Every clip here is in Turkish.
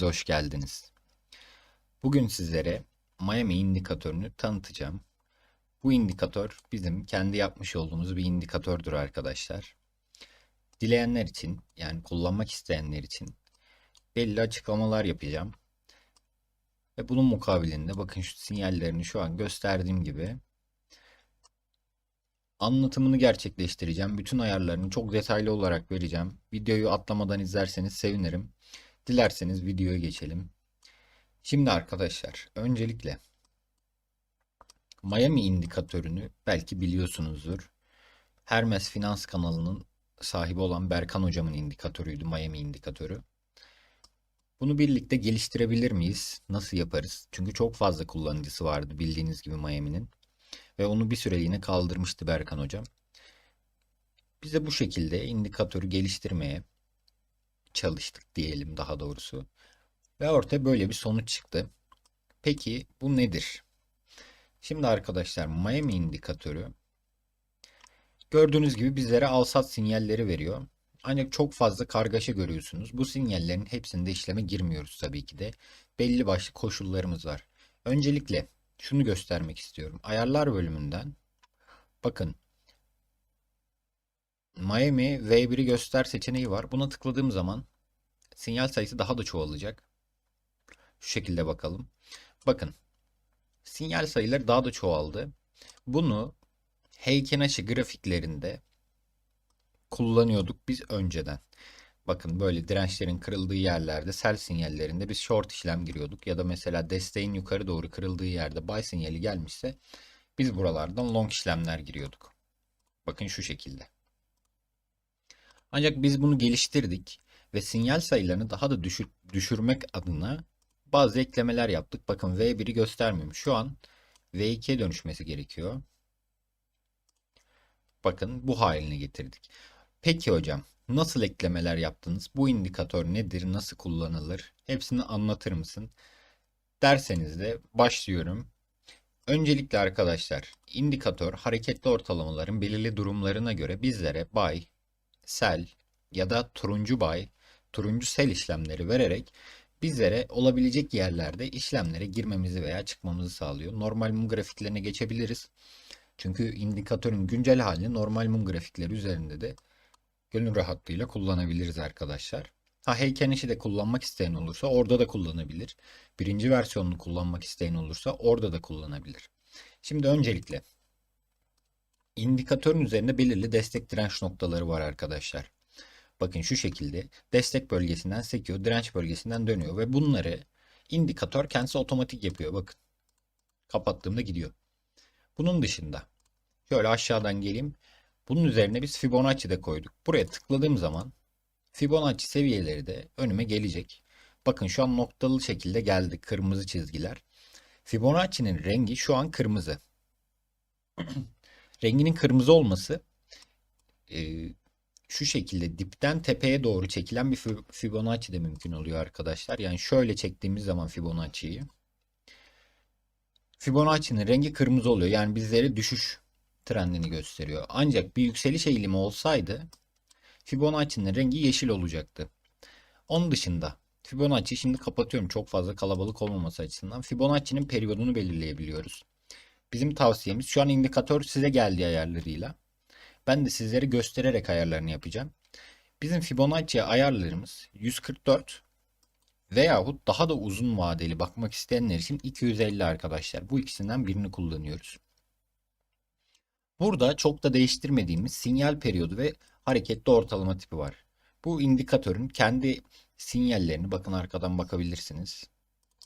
hepiniz hoş geldiniz. Bugün sizlere Miami indikatörünü tanıtacağım. Bu indikatör bizim kendi yapmış olduğumuz bir indikatördür arkadaşlar. Dileyenler için yani kullanmak isteyenler için belli açıklamalar yapacağım. Ve bunun mukabilinde bakın şu sinyallerini şu an gösterdiğim gibi anlatımını gerçekleştireceğim. Bütün ayarlarını çok detaylı olarak vereceğim. Videoyu atlamadan izlerseniz sevinirim. Dilerseniz videoya geçelim. Şimdi arkadaşlar öncelikle Miami indikatörünü belki biliyorsunuzdur. Hermes Finans kanalının sahibi olan Berkan hocamın indikatörüydü Miami indikatörü. Bunu birlikte geliştirebilir miyiz? Nasıl yaparız? Çünkü çok fazla kullanıcısı vardı bildiğiniz gibi Miami'nin. Ve onu bir süreliğine kaldırmıştı Berkan hocam. Biz de bu şekilde indikatörü geliştirmeye çalıştık diyelim daha doğrusu. Ve ortaya böyle bir sonuç çıktı. Peki bu nedir? Şimdi arkadaşlar Miami indikatörü gördüğünüz gibi bizlere al-sat sinyalleri veriyor. Ancak çok fazla kargaşa görüyorsunuz. Bu sinyallerin hepsinde işleme girmiyoruz tabii ki de. Belli başlı koşullarımız var. Öncelikle şunu göstermek istiyorum. Ayarlar bölümünden bakın Miami V1'i göster seçeneği var. Buna tıkladığım zaman sinyal sayısı daha da çoğalacak. Şu şekilde bakalım. Bakın sinyal sayıları daha da çoğaldı. Bunu Heiken-Aşı grafiklerinde kullanıyorduk biz önceden. Bakın böyle dirençlerin kırıldığı yerlerde sell sinyallerinde biz short işlem giriyorduk. Ya da mesela desteğin yukarı doğru kırıldığı yerde buy sinyali gelmişse biz buralardan long işlemler giriyorduk. Bakın şu şekilde. Ancak biz bunu geliştirdik ve sinyal sayılarını daha da düşür, düşürmek adına bazı eklemeler yaptık. Bakın V1'i göstermiyorum. Şu an V2'ye dönüşmesi gerekiyor. Bakın bu haline getirdik. Peki hocam nasıl eklemeler yaptınız? Bu indikatör nedir? Nasıl kullanılır? Hepsini anlatır mısın? Derseniz de başlıyorum. Öncelikle arkadaşlar indikatör hareketli ortalamaların belirli durumlarına göre bizlere buy, sell ya da turuncu buy, turuncu sell işlemleri vererek bizlere olabilecek yerlerde işlemlere girmemizi veya çıkmamızı sağlıyor. Normal mum grafiklerine geçebiliriz. Çünkü indikatörün güncel halini normal mum grafikleri üzerinde de gönül rahatlığıyla kullanabiliriz arkadaşlar. Ha heyken işi de kullanmak isteyen olursa orada da kullanabilir. Birinci versiyonunu kullanmak isteyen olursa orada da kullanabilir. Şimdi öncelikle indikatörün üzerinde belirli destek direnç noktaları var arkadaşlar. Bakın şu şekilde destek bölgesinden sekiyor, direnç bölgesinden dönüyor ve bunları indikatör kendisi otomatik yapıyor. Bakın kapattığımda gidiyor. Bunun dışında şöyle aşağıdan geleyim. Bunun üzerine biz Fibonacci de koyduk. Buraya tıkladığım zaman Fibonacci seviyeleri de önüme gelecek. Bakın şu an noktalı şekilde geldi kırmızı çizgiler. Fibonacci'nin rengi şu an kırmızı. Renginin kırmızı olması e, şu şekilde dipten tepeye doğru çekilen bir Fibonacci de mümkün oluyor arkadaşlar. Yani şöyle çektiğimiz zaman Fibonacci'yi Fibonacci'nin rengi kırmızı oluyor. Yani bizlere düşüş trendini gösteriyor. Ancak bir yükseliş eğilimi olsaydı Fibonacci'nin rengi yeşil olacaktı. Onun dışında Fibonacci şimdi kapatıyorum çok fazla kalabalık olmaması açısından. Fibonacci'nin periyodunu belirleyebiliyoruz. Bizim tavsiyemiz şu an indikatör size geldiği ayarlarıyla. Ben de sizlere göstererek ayarlarını yapacağım. Bizim Fibonacci ayarlarımız 144 veyahut daha da uzun vadeli bakmak isteyenler için 250 arkadaşlar. Bu ikisinden birini kullanıyoruz. Burada çok da değiştirmediğimiz sinyal periyodu ve hareketli ortalama tipi var. Bu indikatörün kendi sinyallerini bakın arkadan bakabilirsiniz.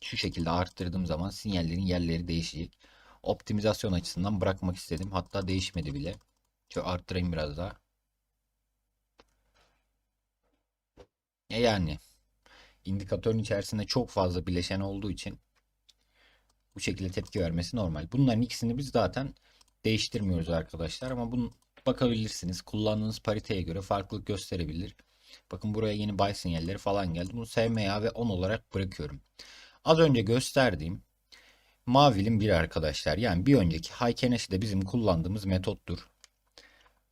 Şu şekilde arttırdığım zaman sinyallerin yerleri değişecek. Optimizasyon açısından bırakmak istedim. Hatta değişmedi bile. Şöyle arttırayım biraz daha. E yani indikatörün içerisinde çok fazla bileşen olduğu için bu şekilde tepki vermesi normal. Bunların ikisini biz zaten değiştirmiyoruz arkadaşlar ama bunu bakabilirsiniz. Kullandığınız pariteye göre farklılık gösterebilir. Bakın buraya yeni buy sinyalleri falan geldi. Bunu SMA ve 10 olarak bırakıyorum. Az önce gösterdiğim Mavil'in bir arkadaşlar. Yani bir önceki Haykeneş'i de bizim kullandığımız metottur.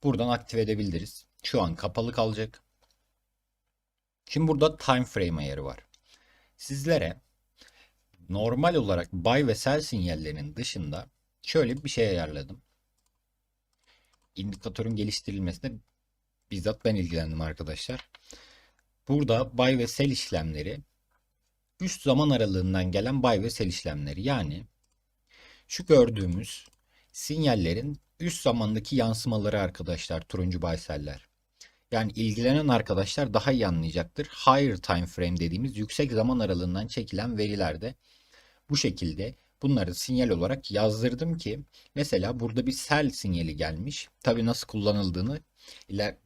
Buradan aktif edebiliriz. Şu an kapalı kalacak. Şimdi burada time frame ayarı var. Sizlere normal olarak buy ve sell sinyallerinin dışında şöyle bir şey ayarladım. İndikatörün geliştirilmesine bizzat ben ilgilendim arkadaşlar. Burada buy ve sell işlemleri üst zaman aralığından gelen buy ve sell işlemleri. Yani şu gördüğümüz sinyallerin üst zamandaki yansımaları arkadaşlar turuncu buy sell'ler. Yani ilgilenen arkadaşlar daha iyi anlayacaktır. Higher time frame dediğimiz yüksek zaman aralığından çekilen verilerde bu şekilde bunları sinyal olarak yazdırdım ki mesela burada bir sell sinyali gelmiş. Tabi nasıl kullanıldığını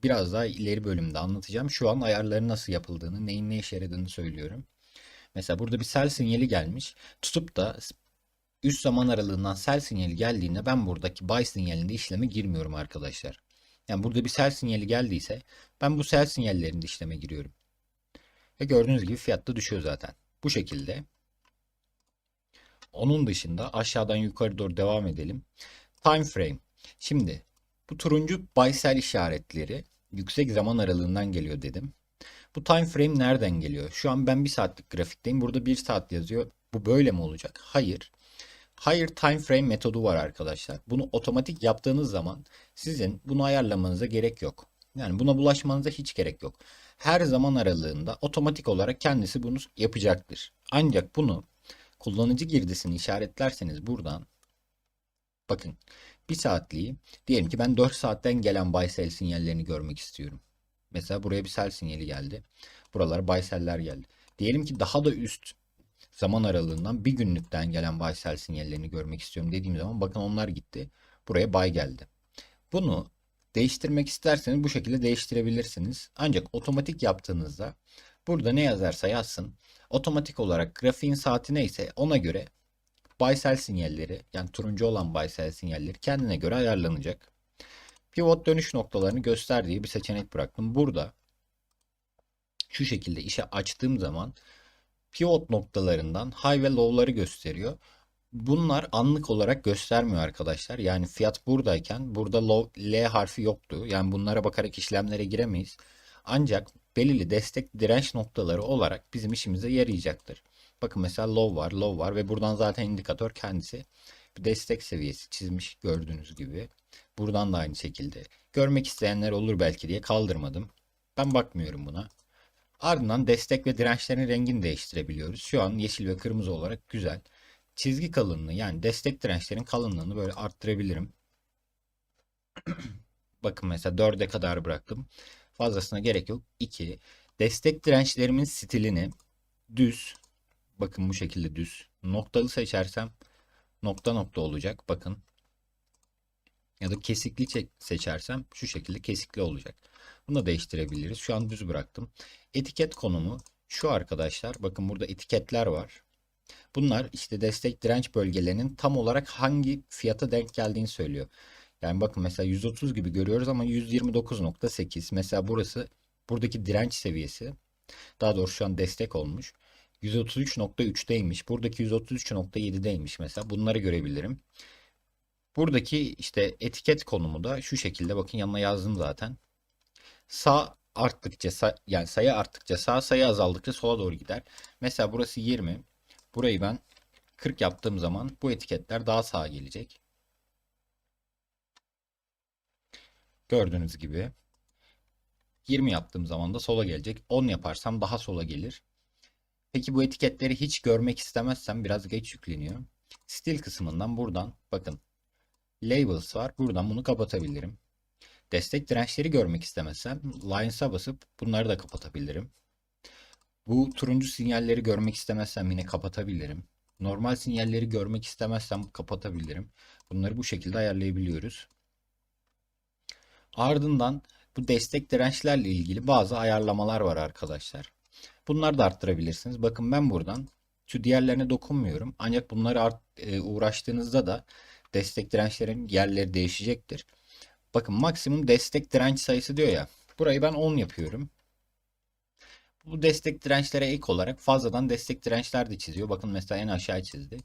biraz daha ileri bölümde anlatacağım. Şu an ayarları nasıl yapıldığını, neyin ne işe yaradığını söylüyorum. Mesela burada bir sell sinyali gelmiş. Tutup da üst zaman aralığından sell sinyali geldiğinde ben buradaki buy sinyalinde işleme girmiyorum arkadaşlar. Yani burada bir sell sinyali geldiyse ben bu sell sinyallerinde işleme giriyorum. Ve gördüğünüz gibi fiyat da düşüyor zaten. Bu şekilde. Onun dışında aşağıdan yukarı doğru devam edelim. Time frame. Şimdi bu turuncu buy sell işaretleri yüksek zaman aralığından geliyor dedim. Bu time frame nereden geliyor? Şu an ben bir saatlik grafikteyim. Burada bir saat yazıyor. Bu böyle mi olacak? Hayır. Higher time frame metodu var arkadaşlar. Bunu otomatik yaptığınız zaman sizin bunu ayarlamanıza gerek yok. Yani buna bulaşmanıza hiç gerek yok. Her zaman aralığında otomatik olarak kendisi bunu yapacaktır. Ancak bunu kullanıcı girdisini işaretlerseniz buradan bakın bir saatliği diyelim ki ben 4 saatten gelen buy sell sinyallerini görmek istiyorum. Mesela buraya bir sell sinyali geldi. Buralara buy sell'ler geldi. Diyelim ki daha da üst zaman aralığından bir günlükten gelen buy sell sinyallerini görmek istiyorum dediğim zaman bakın onlar gitti. Buraya buy geldi. Bunu değiştirmek isterseniz bu şekilde değiştirebilirsiniz. Ancak otomatik yaptığınızda burada ne yazarsa yazsın otomatik olarak grafiğin saati neyse ona göre buy sell sinyalleri yani turuncu olan buy sell sinyalleri kendine göre ayarlanacak. Pivot dönüş noktalarını gösterdiği bir seçenek bıraktım. Burada şu şekilde işe açtığım zaman pivot noktalarından high ve low'ları gösteriyor. Bunlar anlık olarak göstermiyor arkadaşlar. Yani fiyat buradayken burada low, L harfi yoktu. Yani bunlara bakarak işlemlere giremeyiz. Ancak belirli destek direnç noktaları olarak bizim işimize yarayacaktır. Bakın mesela low var, low var ve buradan zaten indikatör kendisi bir destek seviyesi çizmiş gördüğünüz gibi. Buradan da aynı şekilde. Görmek isteyenler olur belki diye kaldırmadım. Ben bakmıyorum buna. Ardından destek ve dirençlerin rengini değiştirebiliyoruz. Şu an yeşil ve kırmızı olarak güzel. Çizgi kalınlığı yani destek dirençlerin kalınlığını böyle arttırabilirim. Bakın mesela 4'e kadar bıraktım. Fazlasına gerek yok. 2. Destek dirençlerimin stilini düz. Bakın bu şekilde düz. Noktalı seçersem nokta nokta olacak. Bakın. Ya da kesikli seçersem şu şekilde kesikli olacak. Bunu da değiştirebiliriz. Şu an düz bıraktım. Etiket konumu şu arkadaşlar. Bakın burada etiketler var. Bunlar işte destek direnç bölgelerinin tam olarak hangi fiyata denk geldiğini söylüyor. Yani bakın mesela 130 gibi görüyoruz ama 129.8. Mesela burası buradaki direnç seviyesi. Daha doğrusu şu an destek olmuş. 133.3'teymiş. Buradaki 133.7'deymiş mesela. Bunları görebilirim. Buradaki işte etiket konumu da şu şekilde. Bakın yanına yazdım zaten. Sağ arttıkça yani sayı arttıkça sağ sayı azaldıkça sola doğru gider. Mesela burası 20. Burayı ben 40 yaptığım zaman bu etiketler daha sağa gelecek. Gördüğünüz gibi 20 yaptığım zaman da sola gelecek. 10 yaparsam daha sola gelir. Peki bu etiketleri hiç görmek istemezsem biraz geç yükleniyor. Stil kısmından buradan bakın labels var. Buradan bunu kapatabilirim. Destek dirençleri görmek istemezsem lines'a basıp bunları da kapatabilirim. Bu turuncu sinyalleri görmek istemezsem yine kapatabilirim. Normal sinyalleri görmek istemezsem kapatabilirim. Bunları bu şekilde ayarlayabiliyoruz. Ardından bu destek dirençlerle ilgili bazı ayarlamalar var arkadaşlar. Bunları da arttırabilirsiniz. Bakın ben buradan şu diğerlerine dokunmuyorum. Ancak bunları art, e, uğraştığınızda da destek dirençlerin yerleri değişecektir. Bakın maksimum destek direnç sayısı diyor ya. Burayı ben 10 yapıyorum. Bu destek dirençlere ek olarak fazladan destek dirençler de çiziyor. Bakın mesela en aşağı çizdi.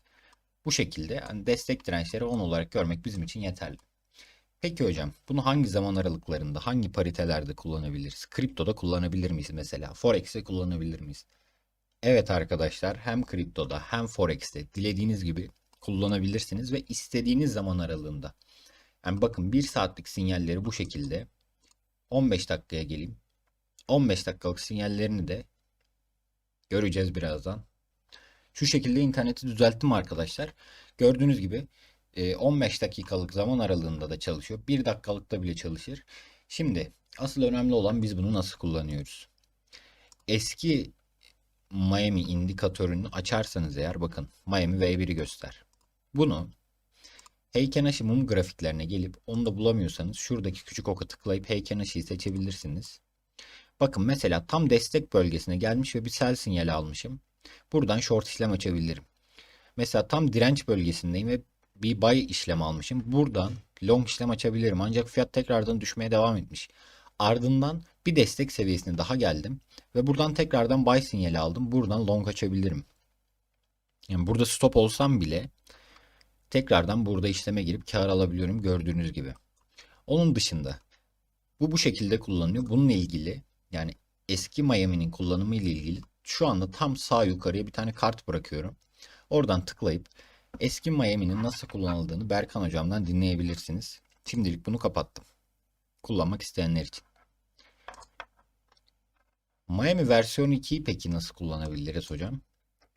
Bu şekilde yani destek dirençleri 10 olarak görmek bizim için yeterli. Peki hocam bunu hangi zaman aralıklarında, hangi paritelerde kullanabiliriz? Kriptoda kullanabilir miyiz mesela? Forex'te kullanabilir miyiz? Evet arkadaşlar hem kriptoda hem forex'te dilediğiniz gibi kullanabilirsiniz ve istediğiniz zaman aralığında. Yani bakın 1 saatlik sinyalleri bu şekilde 15 dakikaya geleyim. 15 dakikalık sinyallerini de göreceğiz birazdan. Şu şekilde interneti düzelttim arkadaşlar. Gördüğünüz gibi e, 15 dakikalık zaman aralığında da çalışıyor. 1 dakikalıkta bile çalışır. Şimdi asıl önemli olan biz bunu nasıl kullanıyoruz. Eski Miami indikatörünü açarsanız eğer bakın Miami V1'i göster. Bunu Heiken-Ashi mum grafiklerine gelip onu da bulamıyorsanız şuradaki küçük oka tıklayıp Heiken-Ashi'yi seçebilirsiniz. Bakın mesela tam destek bölgesine gelmiş ve bir sell sinyali almışım. Buradan short işlem açabilirim. Mesela tam direnç bölgesindeyim ve bir buy işlem almışım. Buradan long işlem açabilirim. Ancak fiyat tekrardan düşmeye devam etmiş. Ardından bir destek seviyesine daha geldim. Ve buradan tekrardan buy sinyali aldım. Buradan long açabilirim. Yani burada stop olsam bile tekrardan burada işleme girip kar alabiliyorum gördüğünüz gibi. Onun dışında bu bu şekilde kullanılıyor. Bununla ilgili yani eski Miami'nin kullanımı ile ilgili şu anda tam sağ yukarıya bir tane kart bırakıyorum. Oradan tıklayıp eski Miami'nin nasıl kullanıldığını Berkan hocamdan dinleyebilirsiniz. Şimdilik bunu kapattım. Kullanmak isteyenler için. Miami versiyon 2'yi peki nasıl kullanabiliriz hocam?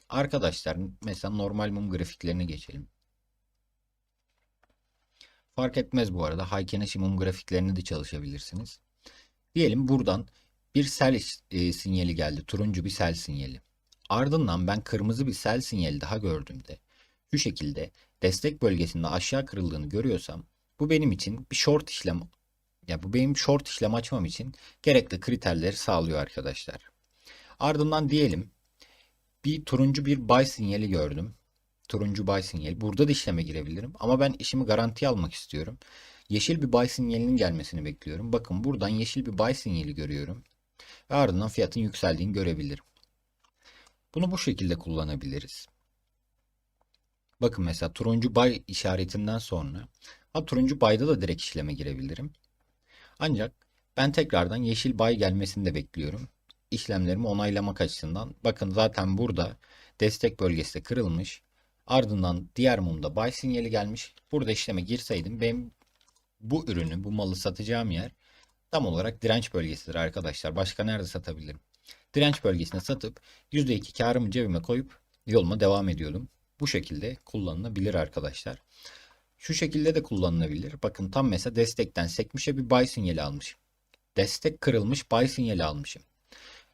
Arkadaşlar mesela normal mum grafiklerine geçelim. Fark etmez bu arada. Haykeneshi mum grafiklerini de çalışabilirsiniz. Diyelim buradan bir sel e, sinyali geldi. Turuncu bir sel sinyali. Ardından ben kırmızı bir sel sinyali daha gördüğümde şu şekilde destek bölgesinde aşağı kırıldığını görüyorsam bu benim için bir short işlem ya bu benim short işlem açmam için gerekli kriterleri sağlıyor arkadaşlar. Ardından diyelim bir turuncu bir buy sinyali gördüm. Turuncu buy sinyali. Burada da işleme girebilirim ama ben işimi garantiye almak istiyorum. Yeşil bir buy sinyalinin gelmesini bekliyorum. Bakın buradan yeşil bir buy sinyali görüyorum. Ve ardından fiyatın yükseldiğini görebilirim. Bunu bu şekilde kullanabiliriz. Bakın mesela turuncu buy işaretinden sonra ha turuncu buy'da da direkt işleme girebilirim. Ancak ben tekrardan yeşil buy gelmesini de bekliyorum. İşlemlerimi onaylamak açısından. Bakın zaten burada destek bölgesi de kırılmış. Ardından diğer mumda buy sinyali gelmiş. Burada işleme girseydim benim bu ürünü, bu malı satacağım yer tam olarak direnç bölgesidir arkadaşlar. Başka nerede satabilirim? Direnç bölgesine satıp %2 karımı cebime koyup yoluma devam ediyordum. Bu şekilde kullanılabilir arkadaşlar. Şu şekilde de kullanılabilir. Bakın tam mesela destekten sekmişe bir buy sinyali almışım. Destek kırılmış buy sinyali almışım.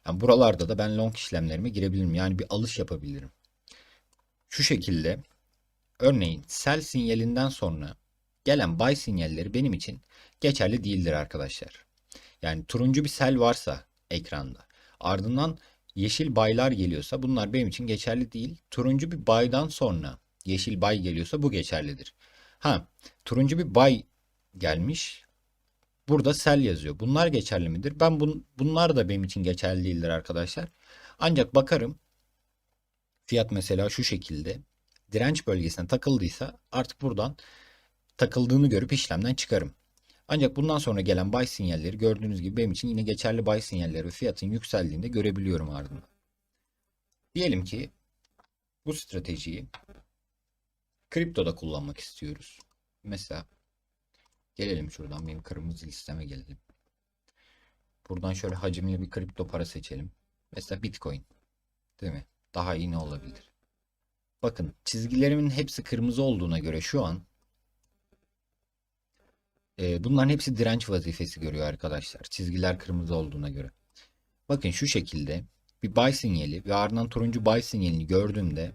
Yani buralarda da ben long işlemlerime girebilirim. Yani bir alış yapabilirim. Şu şekilde örneğin sell sinyalinden sonra gelen buy sinyalleri benim için geçerli değildir arkadaşlar. Yani turuncu bir sell varsa ekranda ardından yeşil baylar geliyorsa bunlar benim için geçerli değil. Turuncu bir baydan sonra yeşil bay geliyorsa bu geçerlidir. Ha, turuncu bir bay gelmiş. Burada sell yazıyor. Bunlar geçerli midir? Ben bun, bunlar da benim için geçerli değildir arkadaşlar. Ancak bakarım fiyat mesela şu şekilde direnç bölgesine takıldıysa artık buradan takıldığını görüp işlemden çıkarım. Ancak bundan sonra gelen buy sinyalleri gördüğünüz gibi benim için yine geçerli buy sinyalleri ve fiyatın yükseldiğinde görebiliyorum ardından. Diyelim ki bu stratejiyi kriptoda kullanmak istiyoruz. Mesela gelelim şuradan benim kırmızı listeme gelelim. Buradan şöyle hacimli bir kripto para seçelim. Mesela Bitcoin. Değil mi? Daha iyi ne olabilir? Bakın çizgilerimin hepsi kırmızı olduğuna göre şu an e, bunların hepsi direnç vazifesi görüyor arkadaşlar. Çizgiler kırmızı olduğuna göre. Bakın şu şekilde bir buy sinyali ve ardından turuncu buy sinyalini gördüğümde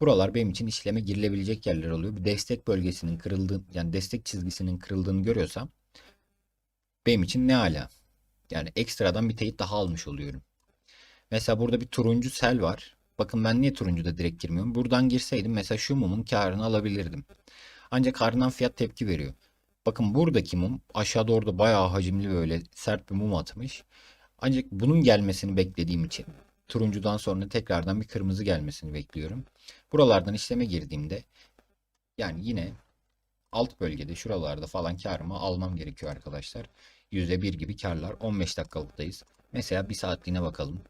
buralar benim için işleme girilebilecek yerler oluyor. Bir destek bölgesinin kırıldığı yani destek çizgisinin kırıldığını görüyorsam benim için ne ala. Yani ekstradan bir teyit daha almış oluyorum. Mesela burada bir turuncu sel var. Bakın ben niye turuncuda direkt girmiyorum? Buradan girseydim mesela şu mumun karını alabilirdim. Ancak ardından fiyat tepki veriyor. Bakın buradaki mum aşağı doğru da bayağı hacimli böyle sert bir mum atmış. Ancak bunun gelmesini beklediğim için turuncudan sonra tekrardan bir kırmızı gelmesini bekliyorum. Buralardan işleme girdiğimde yani yine alt bölgede şuralarda falan karımı almam gerekiyor arkadaşlar. %1 gibi karlar 15 dakikalıktayız. Mesela bir saatliğine bakalım.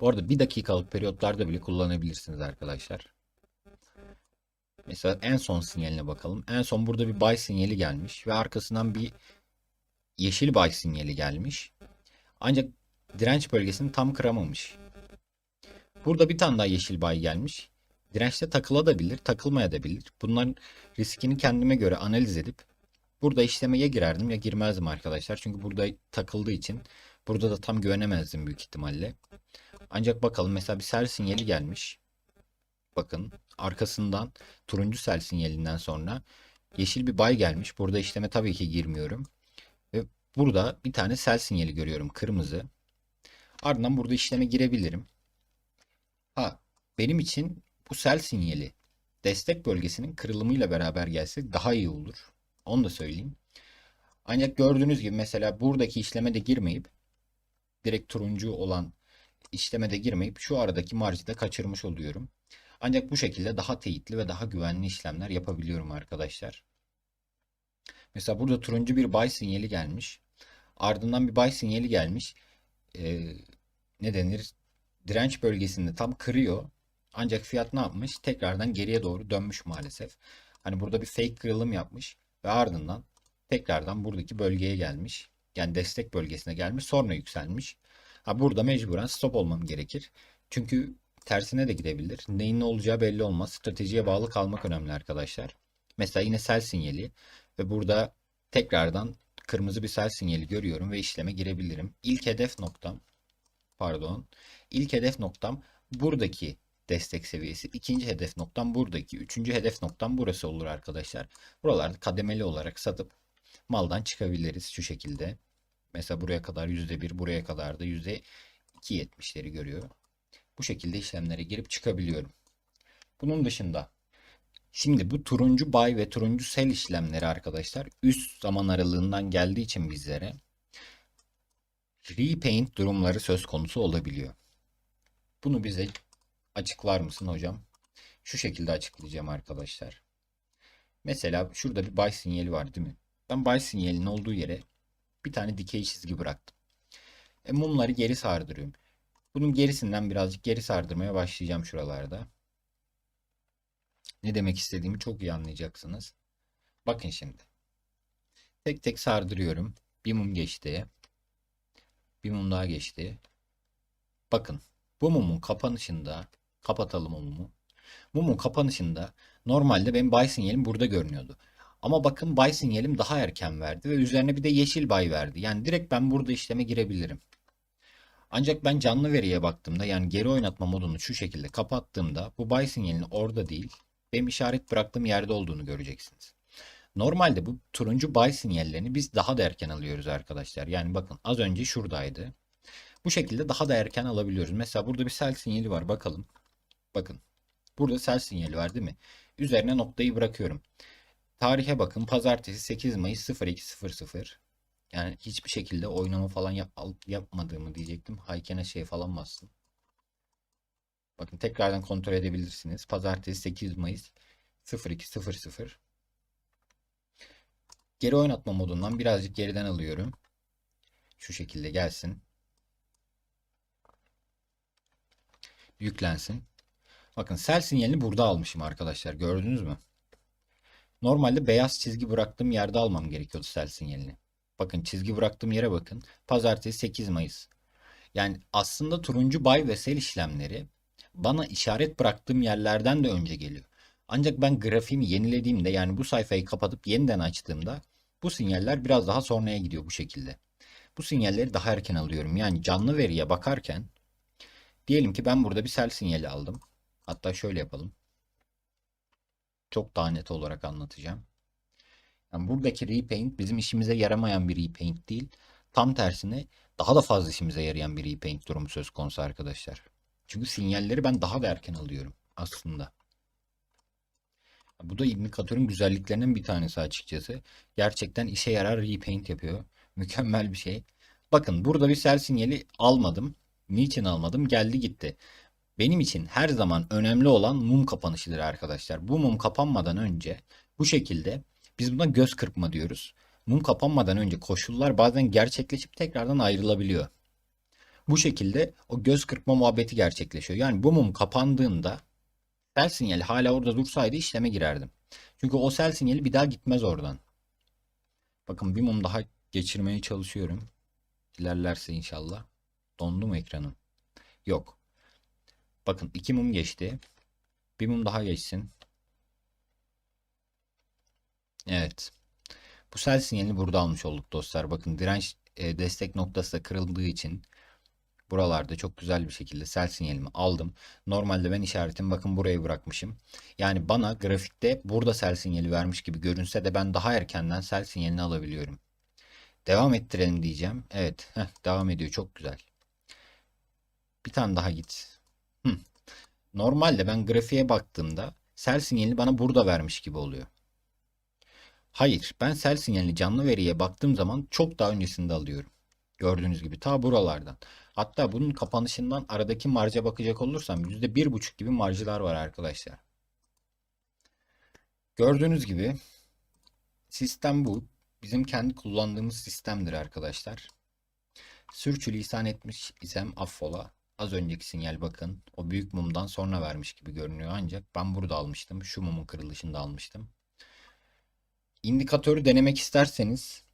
Bu arada bir dakikalık periyotlarda bile kullanabilirsiniz arkadaşlar. Mesela en son sinyaline bakalım. En son burada bir buy sinyali gelmiş ve arkasından bir yeşil buy sinyali gelmiş. Ancak direnç bölgesini tam kıramamış. Burada bir tane daha yeşil buy gelmiş. Dirençte takılabilir, takılmayabilir. Bunların riskini kendime göre analiz edip burada işleme ya girerdim ya girmezdim arkadaşlar. Çünkü burada takıldığı için burada da tam güvenemezdim büyük ihtimalle. Ancak bakalım mesela bir sell sinyali gelmiş. Bakın arkasından turuncu sell sinyalinden sonra yeşil bir buy gelmiş. Burada işleme tabii ki girmiyorum. Ve burada bir tane sell sinyali görüyorum kırmızı. Ardından burada işleme girebilirim. Ha benim için bu sell sinyali destek bölgesinin kırılımıyla beraber gelse daha iyi olur. Onu da söyleyeyim. Ancak gördüğünüz gibi mesela buradaki işleme de girmeyip direkt turuncu olan işleme de girmeyip şu aradaki marjı da kaçırmış oluyorum. Ancak bu şekilde daha teyitli ve daha güvenli işlemler yapabiliyorum arkadaşlar. Mesela burada turuncu bir buy sinyali gelmiş. Ardından bir buy sinyali gelmiş. Ee, ne denir? Direnç bölgesinde tam kırıyor. Ancak fiyat ne yapmış? Tekrardan geriye doğru dönmüş maalesef. Hani burada bir fake kırılım yapmış ve ardından tekrardan buradaki bölgeye gelmiş. Yani destek bölgesine gelmiş sonra yükselmiş. Ha burada mecburen stop olmam gerekir. Çünkü tersine de gidebilir. Neyin ne olacağı belli olmaz. Stratejiye bağlı kalmak önemli arkadaşlar. Mesela yine sell sinyali ve burada tekrardan kırmızı bir sell sinyali görüyorum ve işleme girebilirim. İlk hedef noktam pardon. İlk hedef noktam buradaki destek seviyesi. İkinci hedef noktam buradaki. Üçüncü hedef noktam burası olur arkadaşlar. Buralarda kademeli olarak satıp maldan çıkabiliriz şu şekilde. Mesela buraya kadar %1, buraya kadar da %2.70'leri görüyor. Bu şekilde işlemlere girip çıkabiliyorum. Bunun dışında şimdi bu turuncu buy ve turuncu sell işlemleri arkadaşlar üst zaman aralığından geldiği için bizlere repaint durumları söz konusu olabiliyor. Bunu bize açıklar mısın hocam? Şu şekilde açıklayacağım arkadaşlar. Mesela şurada bir buy sinyali var değil mi? Ben buy sinyalinin olduğu yere bir tane dikey çizgi bıraktım. E, mumları geri sardırıyorum. Bunun gerisinden birazcık geri sardırmaya başlayacağım şuralarda. Ne demek istediğimi çok iyi anlayacaksınız. Bakın şimdi. Tek tek sardırıyorum. Bir mum geçti. Bir mum daha geçti. Bakın. Bu mumun kapanışında kapatalım mumu. Mumun kapanışında normalde benim buy sinyalim burada görünüyordu. Ama bakın buy sinyalim daha erken verdi ve üzerine bir de yeşil buy verdi. Yani direkt ben burada işleme girebilirim. Ancak ben canlı veriye baktığımda yani geri oynatma modunu şu şekilde kapattığımda bu buy sinyalinin orada değil benim işaret bıraktığım yerde olduğunu göreceksiniz. Normalde bu turuncu buy sinyallerini biz daha da erken alıyoruz arkadaşlar. Yani bakın az önce şuradaydı. Bu şekilde daha da erken alabiliyoruz. Mesela burada bir sell sinyali var bakalım. Bakın. Burada sell sinyali var değil mi? Üzerine noktayı bırakıyorum. Tarihe bakın. Pazartesi 8 Mayıs 02.00. Yani hiçbir şekilde oynama falan yap, yapmadığımı diyecektim. Haykene şey falan bassın. Bakın tekrardan kontrol edebilirsiniz. Pazartesi 8 Mayıs 02.00. Geri oynatma modundan birazcık geriden alıyorum. Şu şekilde gelsin. Yüklensin. Bakın sell sinyalini burada almışım arkadaşlar. Gördünüz mü? Normalde beyaz çizgi bıraktığım yerde almam gerekiyordu sell sinyalini. Bakın çizgi bıraktığım yere bakın. Pazartesi 8 Mayıs. Yani aslında turuncu buy ve sell işlemleri bana işaret bıraktığım yerlerden de önce geliyor. Ancak ben grafiğimi yenilediğimde yani bu sayfayı kapatıp yeniden açtığımda bu sinyaller biraz daha sonraya gidiyor bu şekilde. Bu sinyalleri daha erken alıyorum. Yani canlı veriye bakarken diyelim ki ben burada bir sell sinyali aldım. Hatta şöyle yapalım. Çok daha net olarak anlatacağım. Yani buradaki repaint bizim işimize yaramayan bir repaint değil. Tam tersine daha da fazla işimize yarayan bir repaint durumu söz konusu arkadaşlar. Çünkü sinyalleri ben daha da erken alıyorum aslında. Bu da indikatörün güzelliklerinden bir tanesi açıkçası. Gerçekten işe yarar repaint yapıyor. Mükemmel bir şey. Bakın burada bir sell sinyali almadım. Niçin almadım? Geldi gitti. Benim için her zaman önemli olan mum kapanışıdır arkadaşlar. Bu mum kapanmadan önce bu şekilde biz buna göz kırpma diyoruz. Mum kapanmadan önce koşullar bazen gerçekleşip tekrardan ayrılabiliyor. Bu şekilde o göz kırpma muhabbeti gerçekleşiyor. Yani bu mum kapandığında sel sinyali hala orada dursaydı işleme girerdim. Çünkü o sel sinyali bir daha gitmez oradan. Bakın bir mum daha geçirmeye çalışıyorum. İlerlerse inşallah. Dondu mu ekranım? Yok. Bakın iki mum geçti. Bir mum daha geçsin. Evet. Bu sel sinyalini burada almış olduk dostlar. Bakın direnç e, destek noktası da kırıldığı için buralarda çok güzel bir şekilde sel sinyalimi aldım. Normalde ben işaretimi bakın buraya bırakmışım. Yani bana grafikte burada sel sinyali vermiş gibi görünse de ben daha erkenden sel sinyalini alabiliyorum. Devam ettirelim diyeceğim. Evet, heh, devam ediyor. Çok güzel. Bir tane daha git. Normalde ben grafiğe baktığımda sel sinyalini bana burada vermiş gibi oluyor. Hayır, ben sel sinyalini canlı veriye baktığım zaman çok daha öncesinde alıyorum. Gördüğünüz gibi ta buralardan. Hatta bunun kapanışından aradaki marja bakacak olursam %1,5 gibi marjlar var arkadaşlar. Gördüğünüz gibi sistem bu. Bizim kendi kullandığımız sistemdir arkadaşlar. Sürçülisan etmiş isem affola. Az önceki sinyal bakın. O büyük mumdan sonra vermiş gibi görünüyor ancak ben burada almıştım. Şu mumun kırılışında almıştım. İndikatörü denemek isterseniz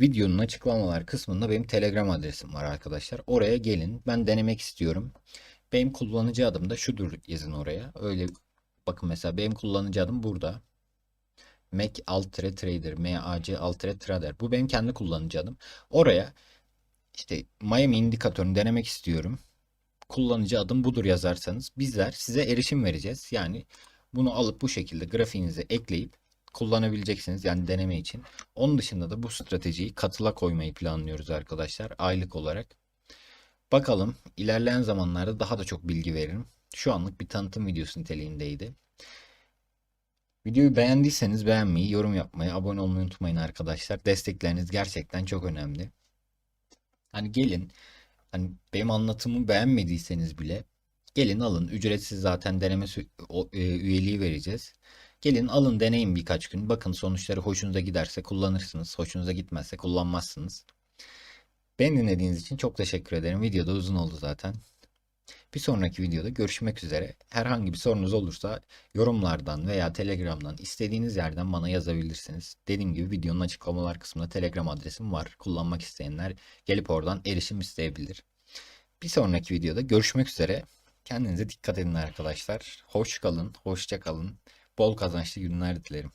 videonun açıklamalar kısmında benim Telegram adresim var arkadaşlar. Oraya gelin. Ben denemek istiyorum. Benim kullanıcı adım da şudur yazın oraya. Öyle bakın mesela benim kullanıcı adım burada. Mac Altre Trader, MAC Altre Trader. Bu benim kendi kullanıcı adım. Oraya işte Miami indikatörünü denemek istiyorum. Kullanıcı adım budur yazarsanız bizler size erişim vereceğiz. Yani bunu alıp bu şekilde grafiğinize ekleyip kullanabileceksiniz yani deneme için. Onun dışında da bu stratejiyi katıla koymayı planlıyoruz arkadaşlar aylık olarak. Bakalım ilerleyen zamanlarda daha da çok bilgi veririm. Şu anlık bir tanıtım videosu niteliğindeydi. Videoyu beğendiyseniz beğenmeyi, yorum yapmayı, abone olmayı unutmayın arkadaşlar. Destekleriniz gerçekten çok önemli. Hani gelin, hani benim anlatımı beğenmediyseniz bile gelin alın. Ücretsiz zaten deneme e, üyeliği vereceğiz. Gelin alın deneyin birkaç gün. Bakın sonuçları hoşunuza giderse kullanırsınız. Hoşunuza gitmezse kullanmazsınız. Beni dinlediğiniz için çok teşekkür ederim. Video da uzun oldu zaten. Bir sonraki videoda görüşmek üzere. Herhangi bir sorunuz olursa yorumlardan veya Telegram'dan istediğiniz yerden bana yazabilirsiniz. Dediğim gibi videonun açıklamalar kısmında Telegram adresim var. Kullanmak isteyenler gelip oradan erişim isteyebilir. Bir sonraki videoda görüşmek üzere. Kendinize dikkat edin arkadaşlar. Hoş kalın, hoşça kalın. Bol kazançlı günler dilerim.